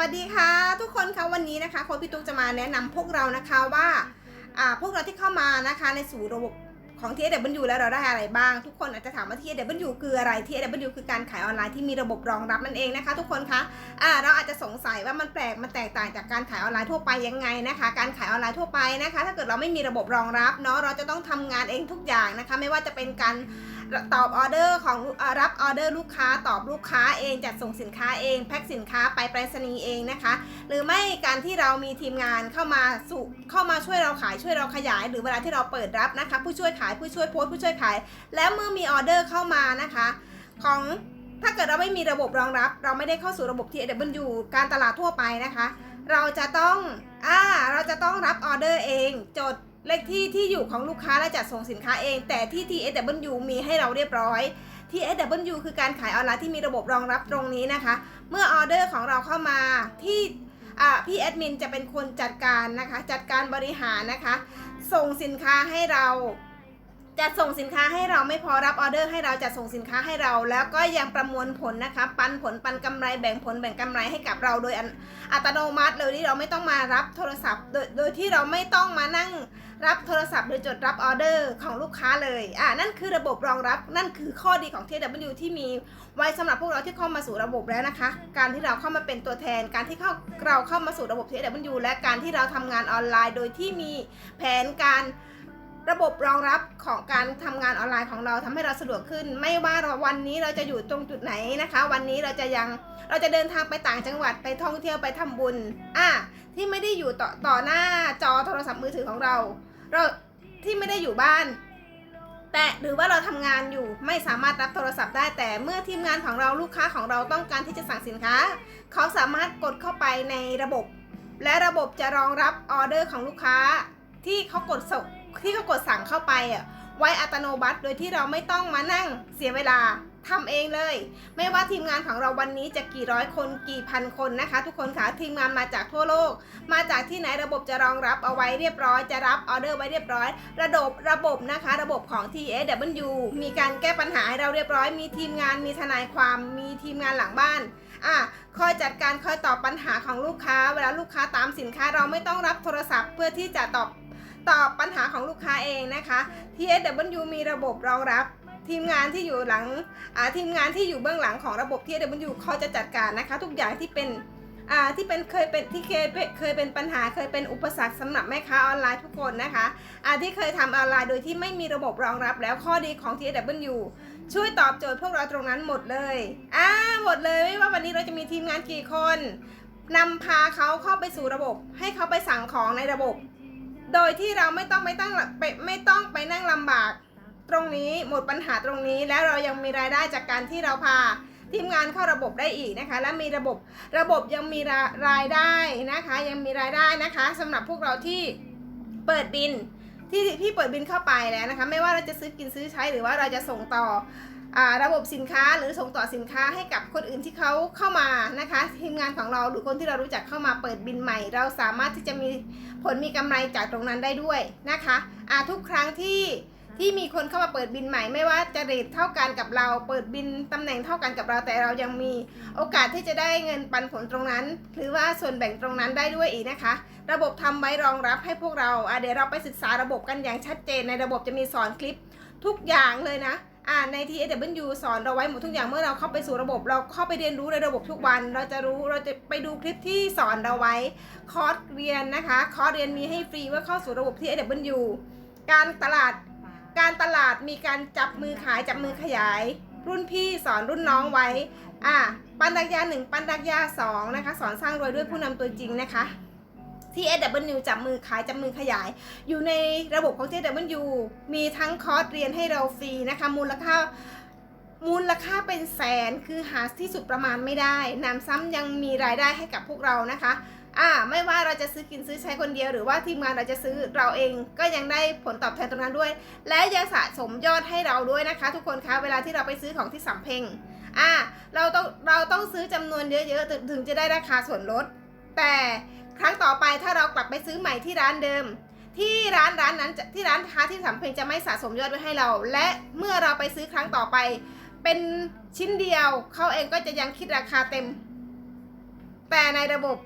วัสดีค่ะ ทุกคนคะวันนี้นะคะโค้ชพี่ตุ๊กจะมาแนะนำพวกเรานะคะว่าพวกเราที่เข้ามานะคะในสู่ระบบ ของ TSW แล้วเราได้อะไรบ้าง ทุกคนอาจจะถามว่า TSW คืออะไร TSW คือการขายออนไลน์ที่มีระบบรองรับนั่นเองนะคะ ทุกคนคะอ่าเราอาจจะสงสัยว่ามันแปลกมันแตกต่างจากการขายออนไลน์ทั่วไปยังไงนะคะ การขายออนไลน์ทั่วไปนะคะ ถ้าเกิดเราไม่มีระบบรองรับเนาะเราจะต้องทำงานเองทุกอย่างนะคะ ไม่ว่าจะเป็นการตอบออเดอร์ของอรับออเดอร์ลูกค้าตอบลูกค้าเองจัดส่งสินค้าเอง แพ็คสินค้าไปไปรษณีย์เองนะคะ หรือไม่การที่เรามีทีมงานเข้ามาสู่เข้ามาช่วยเราขายช่วยเราขยาย หรือเวลาที่เราเปิดรับนะคะ ผู้ช่วยขายผู้ช่วยโพสต์ผู้ช่วยขาย แล้วเมื่อมีออเดอร์เข้ามานะคะ ของถ้าเกิดเราไม่มีระบบรองรับ เราไม่ได้เข้าสู่ระบบ TW การตลาดทั่วไปนะคะ เราจะต้องอ่าเราจะต้องรับออเดอร์เอง จดเลขที่ที่อยู่ของลูกค้าและจัดส่งสินค้าเอง แต่ที่ TSW มีให้เราเรียบร้อย TSW คือการขายออนไลน์ที่มีระบบรองรับตรงนี้นะคะ เมื่อออเดอร์ของเราเข้ามาที่พี่แอดมินจะเป็นคนจัดการนะคะ จัดการบริหารนะคะ ส่งสินค้าให้เรา จัดส่งสินค้าให้เราไม่พอรับออเดอร์ให้เราจัดส่งสินค้าให้เรา แล้วก็ยังประมวลผลนะคะ ปันผลปันกำไรแบ่งผลแบ่งกำไรให้กับเราโดยอันอัตโนมัติเลยที่เราไม่ต้องมารับโทรศัพท์ โดยโดยที่เราไม่ต้องมานั่งรับโทรศัพท์หรือจดรับออเดอร์ของลูกค้าเลยอ่านั่นคือระบบรองรับนั่นคือข้อดีของ TW ที่มีไว้สำหรับพวกเราที่เข้ามาสู่ระบบแล้วนะคะ การที่เราเข้ามาเป็นตัวแทน การที่เข้าเราเข้ามาสู่ระบบ TW และการที่เราทำงานออนไลน์ โดยที่มีแผนการ ระบบรองรับของการทำงานออนไลน์ของเราทำให้เราสะดวกขึ้น ไม่ว่าเราวันนี้เราจะอยู่ตรงจุดไหนนะคะ วันนี้เราจะยังเราจะเดินทางไปต่างจังหวัดไปท่องเที่ยวไปทำบุญอะที่ไม่ได้อยู่ต่อต่อหน้าจอโทรศัพท์มือถือของเรา เราที่ไม่ได้อยู่บ้าน แต่หรือว่าเราทำงานอยู่ไม่สามารถรับโทรศัพท์ได้แต่เมื่อทีมงานของเราลูกค้าของเราต้องการที่จะสั่งสินค้า เขาสามารถกดเข้าไปในระบบ และระบบจะรองรับออเดอร์ของลูกค้าที่เขากดส่ง ที่เขากดสั่งเข้าไปอะไว้อัตโนมัติโดยที่เราไม่ต้องมานั่งเสียเวลาทำเองเลย ไม่ว่าทีมงานของเราวันนี้จะกี่ร้อยคนกี่พันคนนะคะ ทุกคนค่ะทีมงานมาจากทั่วโลก มาจากที่ไหนระบบจะรองรับเอาไว้เรียบร้อยจะรับออเดอร์ไว้เรียบร้อย ระบบระบบนะคะ ระบบของ TSW มีการแก้ปัญหาให้เราเรียบร้อย มีทีมงานมีทนายความมีทีมงานหลังบ้านอะคอยจัดการคอยตอบปัญหาของลูกค้า เวลาลูกค้าตามสินค้าเราไม่ต้องรับโทรศัพท์เพื่อที่จะตอบ ตอบปัญหาของลูกค้าเองนะคะ TSW มีระบบรองรับทีมงานที่อยู่หลังทีมงานที่อยู่เบื้องหลังของระบบ TSW เขาจะจัดการนะคะ ทุกอย่างที่เป็นที่เป็นเคยเป็นที่เคยเป็นเคยเป็นปัญหาเคยเป็นอุปสรรคสำหรับแม่ค้าออนไลน์ทุกคนนะคะอาที่เคยทำออนไลน์โดยที่ไม่มีระบบรองรับแล้วข้อดีของ TSW ช่วยตอบโจทย์พวกเราตรงนั้นหมดเลยอ่าหมดเลยไม่ว่าวันนี้เราจะมีทีมงานกี่คนนำพาเขาเข้าไปสู่ระบบ ให้เขาไปสั่งของในระบบ โดยที่เราไม่ต้องไปตั้งไปไม่ต้องไปนั่งลำบากตรงนี้หมดปัญหาตรงนี้แล้วเรายังมีรายได้จากการที่เราพาทีมงานเข้าระบบได้อีกนะคะ และมีระบบระบบยังมีรารายได้นะคะ ยังมีรายได้นะคะสำหรับพวกเราที่เปิดบินที่ที่เปิดบินเข้าไปแล้วนะคะ ไม่ว่าเราจะซื้อกินซื้อใช้หรือว่าเราจะส่งต่อ ระบบสินค้าหรือส่งต่อสินค้าให้กับคนอื่นที่เขาเข้ามานะคะทีมงานของเราหรือคนที่เรารู้จักเข้ามาเปิดบินใหม่ เราสามารถที่จะมีผลมีกำไรจากตรงนั้นได้ด้วยนะคะอ่าทุกครั้งที่ที่มีคนเข้ามาเปิดบินใหม่ ไม่ว่าจะเรทเท่ากันกับเรา เปิดบินตำแหน่งเท่ากันกับเราแต่เรายังมีโอกาสที่จะได้เงินปันผลตรงนั้น หรือว่าส่วนแบ่งตรงนั้นได้ด้วยอีกนะคะ ระบบทำไว้รองรับให้พวกเราอะเดี๋ยวเราไปศึกษาระบบกันอย่างชัดเจนในระบบจะมีสอนคลิปทุกอย่างเลยนะ อ่าใน TSW สอนเราไว้หมดทุกอย่างเมื่อเราเข้าไปสู่ระบบ เราเข้าไปเรียนรู้ในระบบทุกวัน เราจะรู้เราจะไปดูคลิปที่สอนเราไว้ คอร์สเรียนนะคะ คอร์สเรียนมีให้ฟรีเมื่อเข้าสู่ระบบ TSW การตลาดการตลาดมีการจับมือขายจับมือขยาย รุ่นพี่สอนรุ่นน้องไว้อ่าปันดักยาหนึ่งปันดักยาสองนะคะ สอนสร้างรวยด้วยผู้นำตัวจริงนะคะ ที่ SW จับมือขายจับมือขยาย อยู่ในระบบของ TW มีทั้งคอร์สเรียนให้เราฟรีนะคะ มูลค่ามูลค่าเป็นแสนคือหาที่สุดประมาณไม่ได้นำซ้ำยังมีรายได้ให้กับพวกเรานะคะอ่าไม่ว่าเราจะซื้อกินซื้อใช้คนเดียวหรือว่าทีมงานเราจะซื้อเราเองก็ยังได้ผลตอบแทนตรงนั้นด้วย และยังสะสมยอดให้เราด้วยนะคะ ทุกคนคะเวลาที่เราไปซื้อของที่สำเพ็งอ่าเราต้องเราต้องซื้อจำนวนเยอะๆถึงจะได้ราคาส่วนลด แต่ ครั้งต่อไปถ้าเรากลับไปซื้อใหม่ที่ร้านเดิม ที่ร้านร้านนั้นที่ร้านค้าที่สำเพ็งจะไม่สะสมยอดไว้ให้เรา และเมื่อเราไปซื้อครั้งต่อไป เป็นชิ้นเดียวเขาเองก็จะยังคิดราคาเต็ม แต่ในระบบ